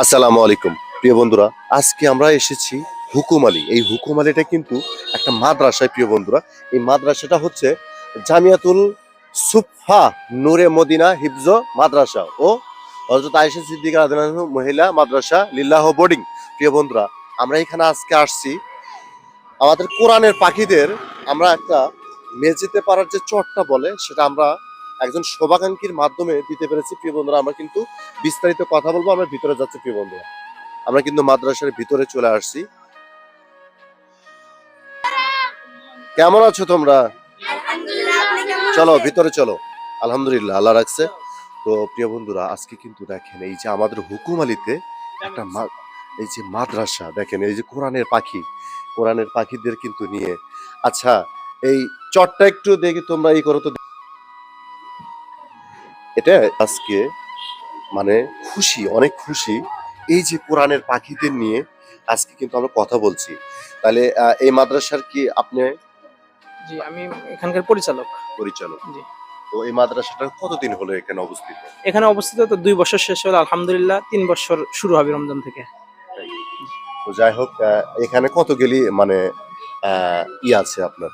আসসালামু আলাইকুম। প্রিয় বন্ধুরা, আজকে আমরা এসেছি হুকুমালি এই হুকুমালিটা কিন্তু একটা মাদ্রাসায়, প্রিয় বন্ধুরা। এই মাদ্রাসাটা হচ্ছে জামিয়াতুল সুফা নূরে মদিনা হিফজ মাদ্রাসা ও হজরত আয়েশা সিদ্দিকা মহিলা মাদ্রাসা লিল্লাহ বোর্ডিং। প্রিয় বন্ধুরা, আমরা এখানে আজকে আসছি। আমাদের কোরআনের পাখিদের আমরা একটা মেঝেতে পারার যে চটটা বলে, সেটা আমরা একজন শোভাকাঙ্ক্ষীর মাধ্যমে দিতে পেরেছি। প্রিয় বন্ধুরা, আমরা কিন্তু বিস্তারিত কথা বলব। আমরা ভিতরে যাচ্ছি, প্রিয় বন্ধুরা। আমরা কিন্তু মাদ্রাসার ভিতরে চলে আসছি। কেমন আছো তোমরা? চলো, ভিতরে চলো। আলহামদুলিল্লাহ, আল্লাহ রাখছে। তো প্রিয় বন্ধুরা, আজকে কিন্তু দেখেন, এই যে আমাদের হুকুম আলীতে একটা এই যে মাদ্রাসা, দেখেন, এই যে কোরআনের পাখি, কোরআনের পাখিদের কিন্তু নিয়ে। আচ্ছা এই চটটা একটু দেখি তোমরা, এই করো তো এটা আজকে মানে খুশি অনেক খুশি। এই যে কোরআনের পাখিদের নিয়ে আজকে কিন্তু আমরা কথা বলছি। তাহলে এই মাদ্রাসার কি আপনি জি আমি এখানকার পরিচালক। পরিচালক? জি। তো এই মাদ্রাসাটা কতদিন হলো এখানে অবস্থিত? এখানে অবস্থিত তো দুই বছর শেষ হলো আলহামদুলিল্লাহ তিন বছর শুরু হবে রমজান থেকে। তো যাই হোক এখানে কত গেলি মানে ই আছে আপনার?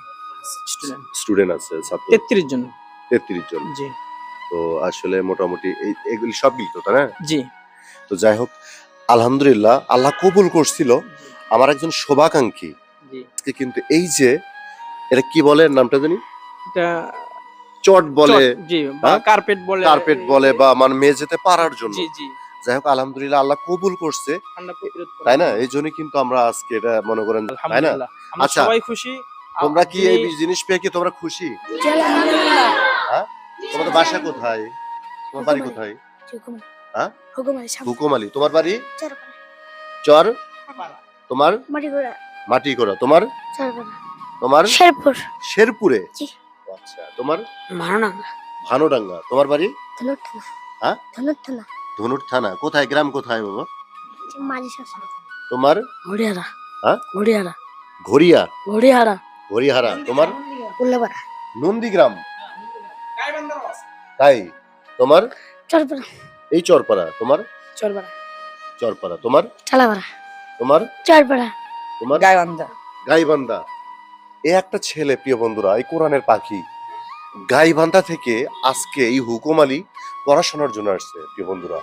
স্টুডেন্ট স্টুডেন্ট আছে ছাত্র। তেত্রিশ জন। তেত্রিশ জন। জি। তো আসলে মোটামুটি এই এগুলি সব মিলত তাই না? জি। তো যাই হোক আলহামদুলিল্লাহ আল্লাহ কবুল করছিল। আমার একজন শোভাকাঙ্ক্ষী। জি। কিন্তু এই যে এটা কি বলে নামটা জানি? এটা চট বলে। জি বা হ্যাঁ? কার্পেট বলে। কার্পেট বলে বা মানে মেঝেতে পারার জন্য। জি জি। যাই হোক আলহামদুলিল্লাহ আল্লাহ কবুল করছে। তাই না? এই জন্য কিন্তু আমরা আজকে এটা মনে করেন তাই না? আচ্ছা। সবাই খুশি। তোমরা কি এই জিনিস পেয়ে কি তোমরা খুশি? তোমাদের বাসা কোথায়? তোমার বাড়ি কোথায়? হ্যাঁ? হুকুমালি তোমার বাড়ি? চর? তোমার? মাটি করা তোমার? তোমার? শেরপুর। শেরপুরে। আচ্ছা। তোমার? ভানোডাঙ্গা। তোমার বাড়ি? ধনুর থানা হ্যাঁ? ধনুর থানা কোথায়? গ্রাম কোথায় বাবা? তোমার? ঘড়িয়ারা। হ্যাঁ? ঘড়িয়ারা। ঘড়িয়া ঘড়িয়ারা। হরিহারা তোমার? নন্দীগ্রাম। তাই? তোমার? চরপাড়া। এই চরপাড়া। তোমার? চরপাড়া। চরপাড়া। তোমার? চালাপাড়া। তোমার? চরপাড়া। তোমার? গাইবান্ধা। গাইবান্ধা। এ একটা ছেলে প্রিয় বন্ধুরা এই কোরআনের পাখি। গাইবান্ধা থেকে আজকে এই হুকুম আলী পড়াশোনার জন্য আসছে প্রিয় বন্ধুরা।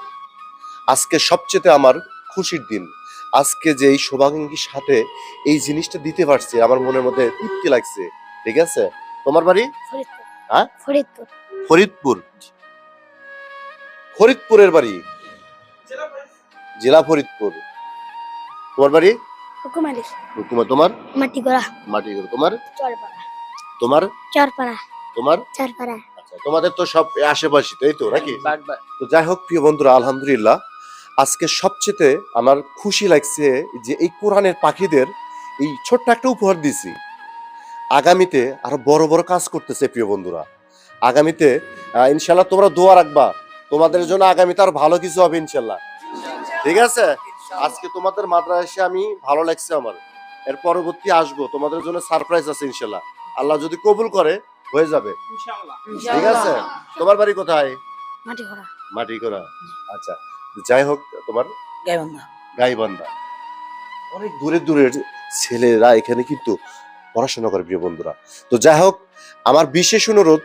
আজকে সবচেয়ে আমার খুশির দিন। আজকে যে এই সৌভাগ্যের সাথে এই জিনিসটা দিতে পারছে আমার মনের মধ্যে তৃপ্তি লাগছে। ঠিক আছে? তোমার বাড়ি? ফরিদপুর। হ্যাঁ? ফরিদপুর। ফরিদপুর। ফরিদপুরের বাড়ি? জেলা ফরিদপুর। তোমার বাড়ি? হুকুমালি হুকুমা তোমার? মাটি গড়া মাটি তোমার? চরপাড়া। তোমার? চরপাড়া। তোমার? চরপাড়া। আচ্ছা তোমাদের তো সব আশেপাশে তাই তো নাকি? তো যাই হোক প্রিয় বন্ধুরা আলহামদুলিল্লাহ আজকে সবচেয়ে আমার খুশি লাগছে যে এই কোরআনের পাখিদের এই ছোট্ট একটা উপহার দিছি। আগামীতে আরও বড় বড় কাজ করতেছে প্রিয় বন্ধুরা। আগামীতে আহ, ইনশাল্লাহ তোমরা দোয়া রাখবা। তোমাদের জন্য আগামীতে আর ভালো কিছু হবে ইনশাল্লাহ। ঠিক আছে? আজকে তোমাদের মাদ্রাসে আমি ভালো লাগছে আমার। এর পরবর্তী আসব। তোমাদের জন্য সারপ্রাইজ আছে ইনশাল্লাহ। আল্লাহ যদি কবুল করে হয়ে যাবে। ঠিক আছে? তোমার বাড়ি কোথায়? মাটি করা আচ্ছা। যাই হোক তোমার গাইবান্ধা। গাইবান্ধা। অনেক দূরের দূরের ছেলেরা এখানে কিন্তু পড়াশোনা করে প্রিয় বন্ধুরা। তো যাই হোক আমার বিশেষ অনুরোধ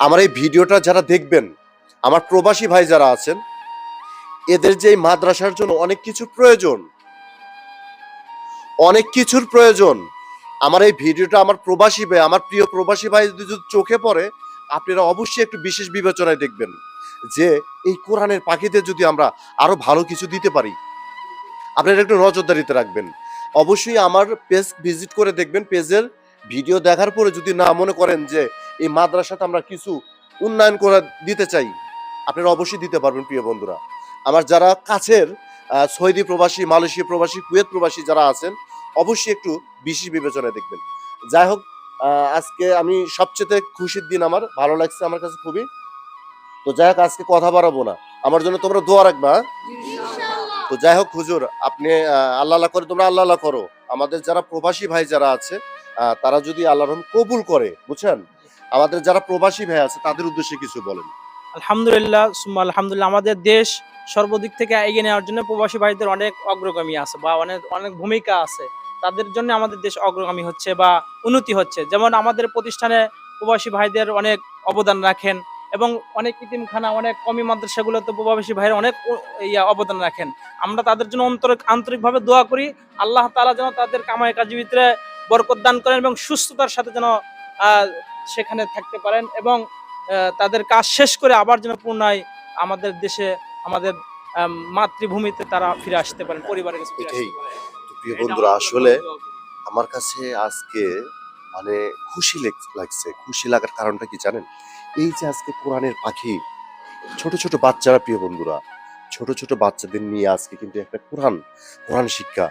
আমার এই ভিডিওটা যারা দেখবেন, আমার প্রবাসী ভাই যারা আছেন, এদের যে মাদ্রাসার জন্য অনেক কিছুর প্রয়োজন, অনেক কিছুর প্রয়োজন, আমার এই ভিডিওটা আমার প্রবাসী ভাই, আমার প্রিয় প্রবাসী ভাই যদি চোখে পড়ে, আপনারা অবশ্যই একটু বিশেষ বিবেচনায় দেখবেন যে এই কোরআনের পাখিদের যদি আমরা আরও ভালো কিছু দিতে পারি, আপনারা একটু নজরদারিতে রাখবেন। অবশ্যই আমার পেজ ভিজিট করে দেখবেন পেজের ভিডিও দেখার পরে যদি না মনে করেন যে এই মাদ্রাসাতে আমরা কিছু উন্নয়ন করে দিতে চাই। আপনারা অবশ্যই দিতে পারবেন প্রিয় বন্ধুরা। আমার যারা কাছের সৌদি প্রবাসী মালয়েশিয়া প্রবাসী কুয়েত প্রবাসী যারা আছেন অবশ্যই একটু বিশেষ বিবেচনায় দেখবেন। যাই হোক আজকে আমি সবচেয়ে খুশির দিন আমার ভালো লাগছে আমার কাছে খুবই। তো যাই হোক আজকে কথা বাড়াবো না। আমার জন্য তোমরা দোয়া রাখবা হ্যাঁ? তো যাই হোক হুজুর আপনি আল্লাহ আল্লাহ করে তোমরা আল্লাহ আল্লাহ করো। আমাদের যারা প্রবাসী ভাই যারা আছে তারা যদি আল্লাহ রহম কবুল করে বুঝছেন? আমাদের যারা প্রবাসী ভাই আছে, তাদের উদ্দেশ্যে কিছু বলেন। আলহামদুলিল্লাহ, সুম্মা আলহামদুলিল্লাহ, আমাদের দেশ সর্বদিক থেকে এগিয়ে নেওয়ার জন্য প্রবাসী ভাইদের অনেক অগ্রগামী আছে বা অনেক অনেক ভূমিকা আছে। তাদের জন্য আমাদের দেশ অগ্রগামী হচ্ছে বা উন্নতি হচ্ছে। যেমন আমাদের প্রতিষ্ঠানে প্রবাসী ভাইদের অনেক অবদান রাখেন এবং অনেক ইতিমখানা, অনেক কমি মাদ্রাসাগুলোতে প্রবাসী ভাইয়ের অনেক ইয়া, অবদান রাখেন। আমরা তাদের জন্য অন্তর আন্তরিকভাবে দোয়া করি। আল্লাহ তাআলা যেন তাদের কামাই কাজের ভিতরে বরকত দান করেন এবং সুস্থতার সাথে যেন সেখানে থাকতে পারেন এবং তাদের কাজ শেষ করে আবার যেন পুনরায় আমাদের দেশে আমাদের মাতৃভূমিতে তারা ফিরে আসতে পারেন পরিবারের এটাই। প্রিয় বন্ধুরা আসলে আমার কাছে আজকে মানে খুশি লাগছে খুশি লাগার কারণটা কি জানেন? এই যে আজকে কোরআনের পাখি ছোট ছোট বাচ্চারা প্রিয় বন্ধুরা ছোট ছোট বাচ্চাদের নিয়ে আজকে কিন্তু একটা কোরআন কোরআন শিক্ষা।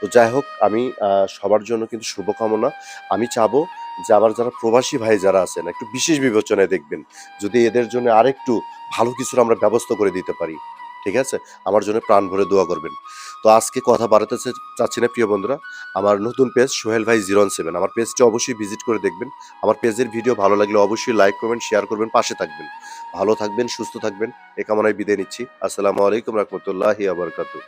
তো যাই হোক আমি আহ, সবার জন্য কিন্তু শুভকামনা। আমি চাবো যে আমার যারা প্রবাসী ভাই যারা আছেন, একটু বিশেষ বিবেচনায় দেখবেন, যদি এদের জন্য আরেকটু ভালো কিছুর আমরা ব্যবস্থা করে দিতে পারি, ঠিক আছে? আমার জন্য প্রাণ ভরে দোয়া করবেন। তো আজকে কথা বাড়াতে চাচ্ছি না, প্রিয় বন্ধুরা, আমার নতুন পেজ সোহেল ভাই জিরো সেভেন, আমার পেজটি অবশ্যই ভিজিট করে দেখবেন, আমার পেজের ভিডিও ভালো লাগলে অবশ্যই লাইক করবেন শেয়ার করবেন, পাশে থাকবেন। ভালো থাকবেন, সুস্থ থাকবেন, এ কামনায় বিদায় নিচ্ছি, আসসালামু আলাইকুম রহমতুল্লাহি আবরকাতু